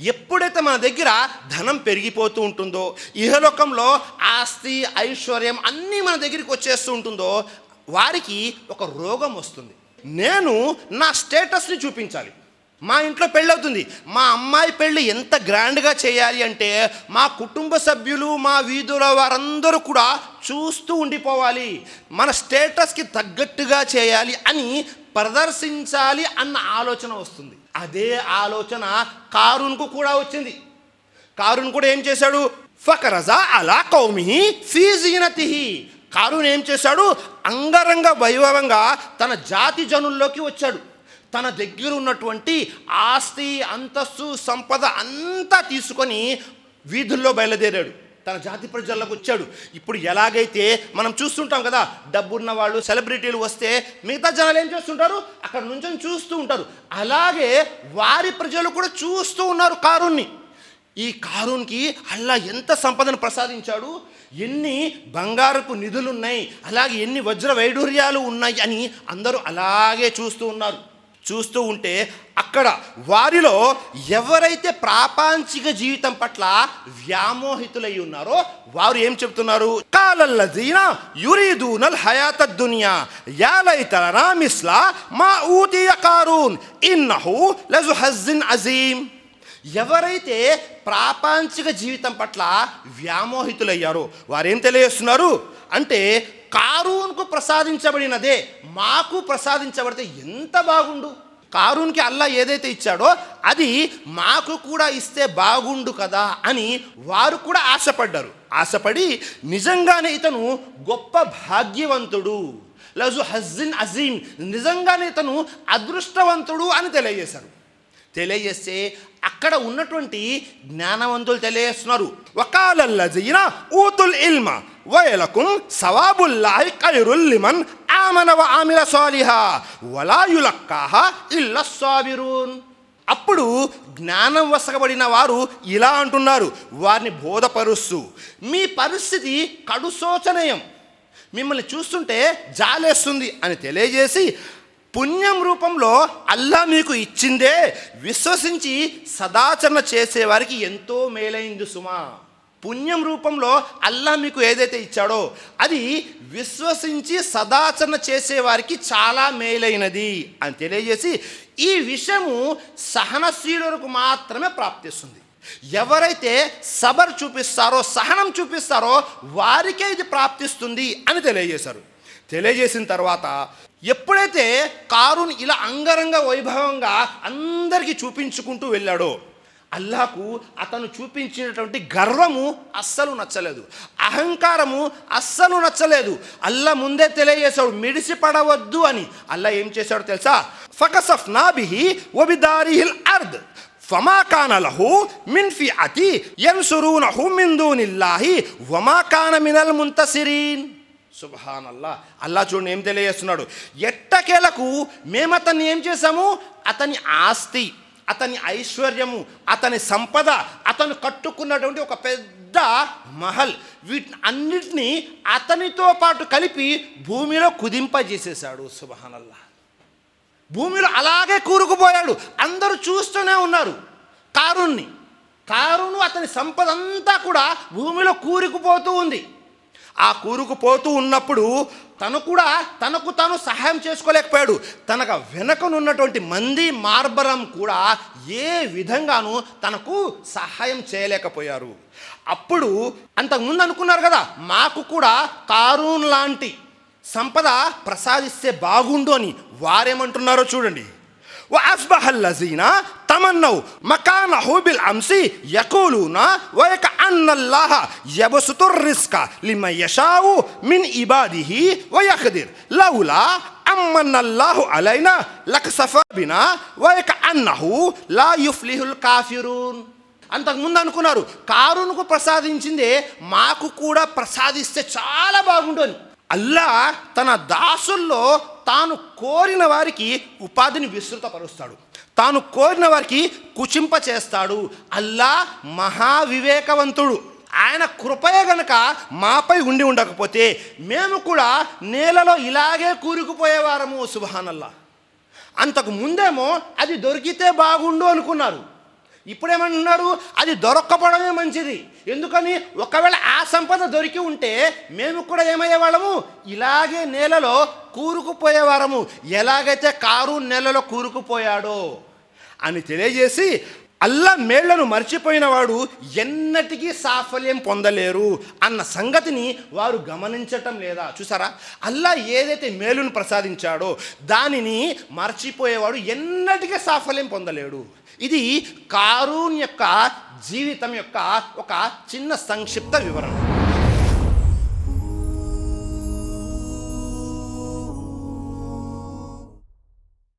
ఎప్పుడైతే మన దగ్గర ధనం పెరిగిపోతూ ఉంటుందో ఇహలోకంలో ఆస్తి ఐశ్వర్యం అన్నీ మన దగ్గరికి వచ్చేస్తూ ఉంటుందో వారికి ఒక రోగం వస్తుంది. నేను నా స్టేటస్ని చూపించాలి. మా ఇంట్లో పెళ్ళి అవుతుంది. మా అమ్మాయి పెళ్ళి ఎంత గ్రాండ్గా చేయాలి అంటే మా కుటుంబ సభ్యులు మా వీధుల వారందరూ కూడా చూస్తూ ఉండిపోవాలి. మన స్టేటస్కి తగ్గట్టుగా చేయాలి అని ప్రదర్శించాలి అన్న ఆలోచన వస్తుంది. అదే ఆలోచన కారున్కు కూడా వచ్చింది. కారున్ కూడా ఏం చేశాడు? ఫకరజా అలా కౌమిహి ఫీజీనతిహి కారున్ ఏం చేశాడు? అంగరంగ వైభవంగా తన జాతి జనుల్లోకి వచ్చాడు. తన దగ్గర ఉన్నటువంటి ఆస్తి అంతస్తు సంపద అంతా తీసుకొని వీధుల్లో బయలుదేరాడు. తన జాతి ప్రజల్లోకి వచ్చాడు. ఇప్పుడు ఎలాగైతే మనం చూస్తుంటాం కదా డబ్బున్న వాళ్ళు సెలబ్రిటీలు వస్తే మిగతా జనాలు ఏం చేస్తుంటారు? అక్కడ నుంచి చూస్తూ ఉంటారు. అలాగే వారి ప్రజలు కూడా చూస్తూ ఉన్నారు కారుణ్ణి. ఈ కారున్కి అల్లా ఎంత సంపదను ప్రసాదించాడు? ఎన్ని బంగారపు నిధులున్నాయి అలాగే ఎన్ని వజ్ర వైడూర్యాలు ఉన్నాయి అని అందరూ అలాగే చూస్తూ ఉన్నారు. చూస్తూ ఉంటే అక్కడ వారిలో ఎవరైతే ప్రాపంచిక జీవితం పట్ల వ్యామోహితులై ఉన్నారో వారు ఏం చెప్తున్నారు కాలల్లదీన యురీదూనల్ హయాత దునియా యాలైతల రామిస్లా మా ఊతియ కారూన్ ఇన్నహు లజు హజ్జిన్ అజీం ఎవరైతే ప్రాపంచిక జీవితం పట్ల వ్యామోహితులయ్యారో వారేం తెలియజేస్తున్నారు? అంటే కారూన్కు ప్రసాదించబడినదే మాకు ప్రసాదించబడితే ఎంత బాగుండు? కారూన్కి అల్లా ఏదైతే ఇచ్చాడో అది మాకు కూడా ఇస్తే బాగుండు కదా అని వారు కూడా ఆశపడ్డారు. ఆశపడి నిజంగానే ఇతను గొప్ప భాగ్యవంతుడు. లజు హజ్జిన్ అజీమ్ నిజంగానే ఇతను అదృష్టవంతుడు అని తెలియజేశారు. తెలియజేస్తే అక్కడ ఉన్నటువంటి జ్ఞానవంతులు తెలియజేస్తున్నారు. వకాలల్లజీన ఊతుల్ العلم ويلكم ثواب الله లిమన్ لمن వ وعمل సాలిహా ولا يلقاها ఇల్ల الصابرون. అప్పుడు జ్ఞానం వసగబడిన వారు ఇలా అంటున్నారు వారిని బోధపరుస్తూ మీ పరిస్థితి కడుశోచనీయం మిమ్మల్ని చూస్తుంటే జాలేస్తుంది అని తెలియజేసి పుణ్యం రూపంలో అల్లా మీకు ఇచ్చిందే విశ్వసించి సదాచరణ చేసేవారికి ఎంతో మేలైంది సుమా. పుణ్యం రూపంలో అల్లా మీకు ఏదైతే ఇచ్చాడో అది విశ్వసించి సదాచరణ చేసేవారికి చాలా మేలైనది అని తెలియజేసి ఈ విషయము సహనశీలులకు మాత్రమే ప్రాప్తిస్తుంది. ఎవరైతే సబర్ చూపిస్తారో సహనం చూపిస్తారో వారికే ఇది ప్రాప్తిస్తుంది అని తెలియజేశారు. తెలియజేసిన తర్వాత ఎప్పుడైతే కారుని ఇలా అంగరంగ వైభవంగా అందరికీ చూపించుకుంటూ వెళ్ళాడో అల్లాకు అతను చూపించినటువంటి గర్వము అస్సలు నచ్చలేదు. అహంకారము అస్సలు నచ్చలేదు. అల్లా ముందే తెలియజేశాడు మిడిసి పడవద్దు అని. అల్లా ఏం చేశాడో తెలుసా? ఫకసఫ్ నాబిహి ఒబిదారిహిల్ అర్ద్. ఫమా కాన లహు మిన్ ఫిఅతి యన్సురూనహు మిందూనిల్లాహి వమా కాన మినల్ ముంతసిరీన్. సుబహాన్ అల్లా అల్లా చూడండి ఏం తెలియజేస్తున్నాడు? ఎట్టకేలకు మేము అతన్ని ఏం చేశాము? అతని ఆస్తి. అతని ఐశ్వర్యము అతని సంపద అతను కట్టుకున్నటువంటి ఒక పెద్ద మహల్. వీటిని అన్నిటినీ అతనితో పాటు కలిపి భూమిలో కుదింపజేసేశాడు. సుబహానల్లా భూమిలో అలాగే కూరుకుపోయాడు. అందరూ చూస్తూనే ఉన్నారు. కారుణ్ణి. కారును అతని సంపద అంతా కూడా భూమిలో కూరుకుపోతూ ఉంది. ఆ కూరుకుపోతూ ఉన్నప్పుడు తను కూడా తనకు తాను సహాయం చేసుకోలేకపోయాడు. తనకు వెనకనున్నటువంటి మంది మార్బరం కూడా ఏ విధంగానూ తనకు సహాయం చేయలేకపోయారు. అప్పుడు అంతకుముందు అనుకున్నారు కదా మాకు కూడా కారూన్ లాంటి సంపద ప్రసాదిస్తే బాగుండు అని వారేమంటున్నారో చూడండి. అస్బహల్ తమన్నౌ మకానహు బిల్ అంసి యకూలున వయక అన్నల్లాహ యబసుతుర్ రిస్క లిమ యషావు మిన్ ఇబాదిహి వయఖదిర్ లౌలా అమ్మన్నల్లాహు అలైనా లక సఫబినా వయక అన్నహు లా యుఫ్లిహుల్ కాఫిరూన్ అంతకుముందు అనుకున్నారు కారునుకు ప్రసాదించిందే మాకు కూడా ప్రసాదిస్తే చాలా బాగుంటుంది. అల్లా తన దాసుల్లో తాను కోరిన వారికి ఉపాధిని విస్తృతపరుస్తాడు. తాను కోరిన వారికి కుచింప చేస్తాడు అల్లా మహావివేకవంతుడు. ఆయన కృపయ గనక మాపై ఉండి ఉండకపోతే మేము కూడా నేలలో ఇలాగే కూరుకుపోయేవారము సుబహానల్లా అంతకు ముందేమో అది దొరికితే బాగుండు అనుకున్నారు. ఇప్పుడేమంటున్నారు అది దొరక్కపోవడమే మంచిది. ఎందుకని? ఒకవేళ ఆ సంపద దొరికి ఉంటే మేము కూడా ఏమయ్యేవాళ్ళము ఇలాగే నేలలో కూరుకుపోయేవారము ఎలాగైతే కారు నేలలో కూరుకుపోయాడో అని తెలియజేసి అల్లా మేళ్ళను మర్చిపోయిన వాడు ఎన్నటికీ సాఫల్యం పొందలేరు అన్న సంగతిని వారు గమనించటం లేదా? చూసారా? అల్లా ఏదైతే మేలును ప్రసాదించాడో దానిని మర్చిపోయేవాడు ఎన్నటికీ సాఫల్యం పొందలేడు. ఇది కారూన్ యొక్క జీవితం యొక్క ఒక చిన్న సంక్షిప్త వివరణ.